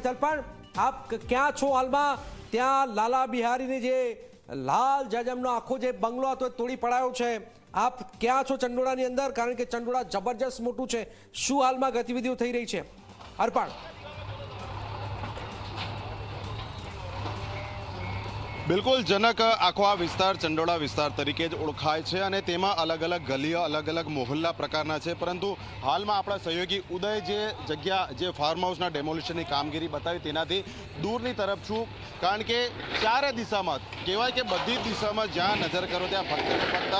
છે પણ આપ ક્યાં છો હાલમાં ત્યાં લાલા બિહારીની જે લાલ જજમનો આખો જે બંગલો હતો એ તોડી પડાયો છે. આપ ક્યાં છો ચંડોળાની અંદર? કારણ કે ચંડોળા જબરજસ્ત મોટું છે. શું હાલમાં ગતિવિધિઓ થઈ રહી છે? અર્પણ. બિલકુલ જનક આખો આ વિસ્તાર ચંડોળા વિસ્તાર તરીકે જ ઓળખાય છે અને તેમાં અલગ અલગ ગલીઓ, અલગ અલગ મોહલ્લા પ્રકારના છે. પરંતુ હાલમાં આપણા સહયોગી ઉદય જે જગ્યા, જે ફાર્મ હાઉસના ડેમોલિશનની કામગીરી બતાવી તેનાથી દૂરની તરફ છું. કારણ કે ચારે દિશામાં, કહેવાય કે બધી જ દિશામાં જ્યાં નજર કરો ત્યાં ફક્ત ફક્ત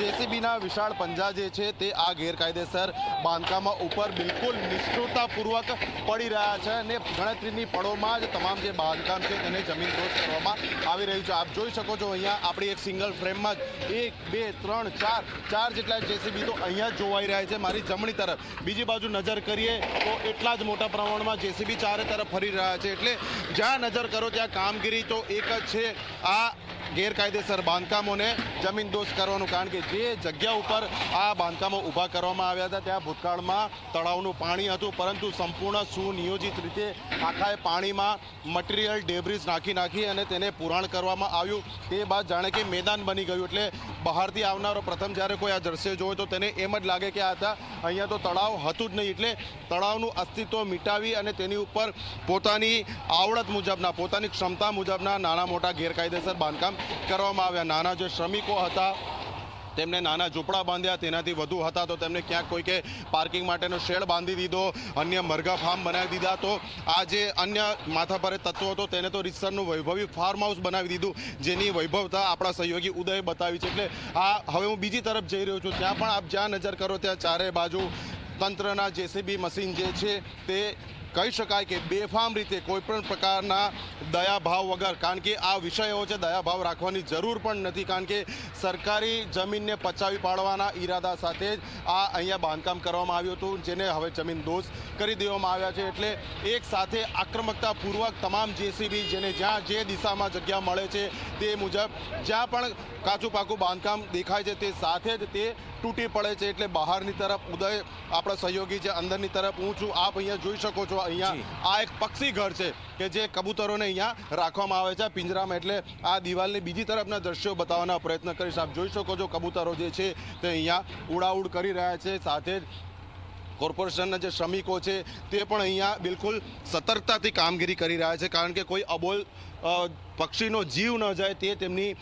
જેસીબીના વિશાળ પંજા જે છે તે આ ગેરકાયદેસર બાંધકામમાં ઉપર બિલકુલ નિષ્ઠુરતાપૂર્વક પડી રહ્યા છે અને ગણતરીની પળોમાં જ તમામ જે બાંધકામ છે તેને જમીન દોષ કરવામાં આવી રહ્યું છે. આપ જોઈ શકો છો અહીંયા આપણી એક સિંગલ ફ્રેમમાં જ એક, બે, ત્રણ, ચાર ચાર જેટલા જેસીબી તો અહીંયા જ જોવાઈ રહ્યા છે મારી જમણી તરફ. બીજી બાજુ નજર કરીએ તો એટલા જ મોટા પ્રમાણમાં જેસીબી ચારે તરફ ફરી રહ્યા છે. એટલે જ્યાં નજર કરો ત્યાં કામગીરી તો એક જ છે. આ ગેરકાયદેસર બાંધકામોને જમીનદોસ્ત કરવાનું કારણ કે જે જગ્યા ઉપર આ બાંધકામો ઊભા કરવામાં આવ્યા હતા, ત્યાં ભૂતકાળમાં તળાવનું પાણી હતું, પરંતુ સંપૂર્ણ સુનિયોજિત રીતે આખાએ પાણીમાં મટીરિયલ ડેબ્રિસ નાખી નાખી અને તેને પુરાણ કરવામાં આવ્યું. તે બાદ જાણે કે મેદાન બની ગયું એટલે બહારથી આવનારો પ્રથમ જ્યારે કોઈ આ દ્રશ્ય જોવે તો તેને એમ જ લાગે કે આ હતા. અહીંયા તો તળાવ હતું જ નહીં એટલે તળાવનું અસ્તિત્વ મિટાવી અને તેની ઉપર પોતાની આવડત મુજબના, પોતાની ક્ષમતા મુજબના નાના મોટા ગેરકાયદેસર બાંધકામ કરવામાં આવ્યા. નાના જે શ્રમિકો હતા, તેમને નાના ઝૂંપડા બાંધ્યા, તેનાથી વધુ હતા તો તેમને ક્યાંક કોઈકે પાર્કિંગ માટેનો શેડ બાંધી દીધો, અન્ય મરઘા ફાર્મ બનાવી દીધા. તો આ જે અન્ય માથાભારે તત્વો હતો, તેને તો રીતસરનું વૈભવી ફાર્મ હાઉસ બનાવી દીધું, જેની વૈભવતા આપણા સહયોગી ઉદય બતાવી છે. એટલે આ હવે હું બીજી તરફ જઈ રહ્યો છું. ત્યાં પણ આપ જ્યાં નજર કરો, ત્યાં ચારે બાજુ તંત્રના જેસીબી મશીન જે છે, તે કહી શકાય કે બેફામ રીતે કોઈપણ પ્રકારના દયાભાવ વગર, કારણ કે આ વિષય એવો છે, દયાભાવ રાખવાની જરૂર પણ નથી, કારણ કે સરકારી જમીનને પચાવી પાડવાના ઈરાદા સાથે જ આ અહીંયા બાંધકામ કરવામાં આવ્યું હતું, જેને હવે જમીન દોષ કરી દેવામાં આવ્યા છે. એટલે એક સાથે આક્રમકતાપૂર્વક તમામ જેસીબી જેને જ્યાં જે દિશામાં જગ્યા મળે છે તે મુજબ જ્યાં પણ કાચું પાકું બાંધકામ દેખાય છે તે સાથે જ તે તૂટી પડે છે એટલે બહારની તરફ ઉદય આપણા સહયોગી છે અંદરની તરફ હું છું. આપ અહીંયા જોઈ શકો છો અહીંયા આ એક પક્ષી ઘર છે કે જે કબૂતરોને અહીંયા રાખવામાં આવે છે પિંજરામાં એટલે આ દિવાલની બીજી તરફના દ્રશ્યો બતાવવાના પ્રયત્ન કરીશ. આપ જોઈ શકો છો કબૂતરો જે છે તે અહીંયા ઉડાઉડ કરી રહ્યા છે. સાથે જ કોર્પોરેશનના જે શ્રમિકો છે તે પણ અહીંયા બિલકુલ સતર્કતાથી કામગીરી કરી રહ્યા છે. કારણ કે કોઈ અબોલ પક્ષીનો જીવ ન જાય તે તેમની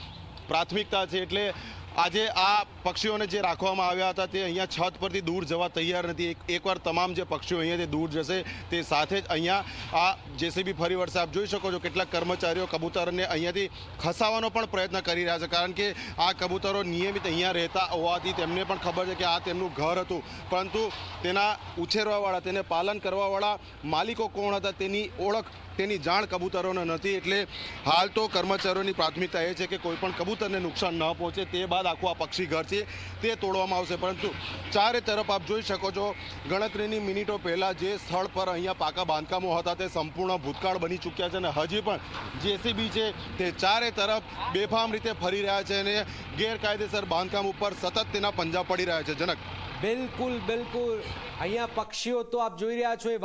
પ્રાથમિકતા છે. એટલે આજે આ પક્ષીઓને જે રાખવામાં આવ્યા હતા તે અહીંયા છત પરથી દૂર જવા તૈયાર નથી. એકવાર તમામ જે પક્ષીઓ અહીંયાથી દૂર જશે તે સાથે જ અહીંયા આ જેસીબી ફરી વળશે. આપ જોઈ શકો છો કેટલાક કર્મચારીઓ કબૂતરને અહીંયાથી ખસાવવાનો પણ પ્રયત્ન કરી રહ્યા છે, કારણ કે આ કબૂતરો નિયમિત અહીંયા રહેતા હોવાથી તેમને પણ ખબર છે કે આ તેમનું ઘર હતું. પરંતુ તેના ઉછેરવાવાળા, તેને પાલન કરવાવાળા માલિકો કોણ હતા તેની ઓળખ, તેની જાણ કબૂતરોને નથી. એટલે હાલ તો કર્મચારીઓની પ્રાથમિકતા એ છે કે કોઈ પણ કબૂતરને નુકસાન ન પહોંચે. તે બાદ આખું આ પક્ષી ઘર છે તે તોડવામાં આવશે. પરંતુ ચારે તરફ આપ જોઈ શકો છો, ગણતરીની મિનિટો પહેલાં જે સ્થળ પર અહીંયા પાકા બાંધકામો હતા તે સંપૂર્ણ ભૂતકાળ બની ચૂક્યા છે અને હજી પણ જેસીબી છે તે ચારે તરફ બેફામ રીતે ફરી રહ્યા છે અને ગેરકાયદેસર બાંધકામ ઉપર સતત તેના પંજા પડી રહ્યા છે. જનક. બિલકુલ બિલકુલ. અહીંયા પક્ષીઓ તો આપ જોઈ રહ્યા છો, એ